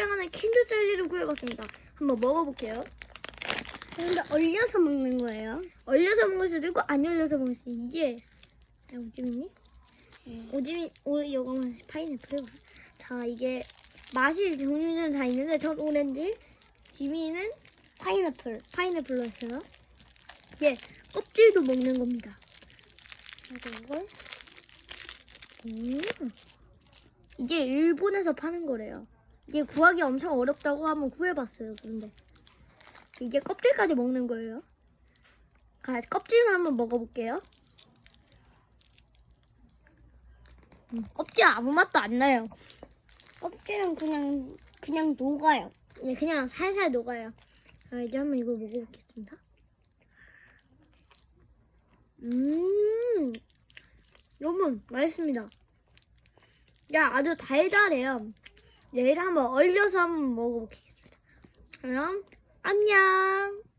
유행하는 킨드 젤리를 구해봤습니다. 한번 먹어볼게요. 근데 얼려서 먹는 거예요? 얼려서 먹을 수도 있고 안 얼려서 먹을 수도 있고 이게 야, 오지민이? 네. 오지민 오 이거는 파인애플. 자 이게 맛이 종류는 다 있는데 전 오렌지, 지민은 파인애플. 파인애플로 했어요. 이게 껍질도 먹는 겁니다. 이걸 음. 이게 일본에서 파는 거래요. 이게 구하기 엄청 어렵다고 한번 구해봤어요. 근데 이게 껍질까지 먹는 거예요. 아, 껍질만 한번 먹어볼게요. 음, 껍질 아무 맛도 안 나요. 껍질은 그냥 그냥 녹아요. 예, 그냥 살살 녹아요. 자, 이제 한번 이걸 먹어보겠습니다. 음, 여러분, 맛있습니다. 야, 아주 달달해요. 내일 한번 얼려서 한번 먹어보겠습니다. 그럼, 안녕!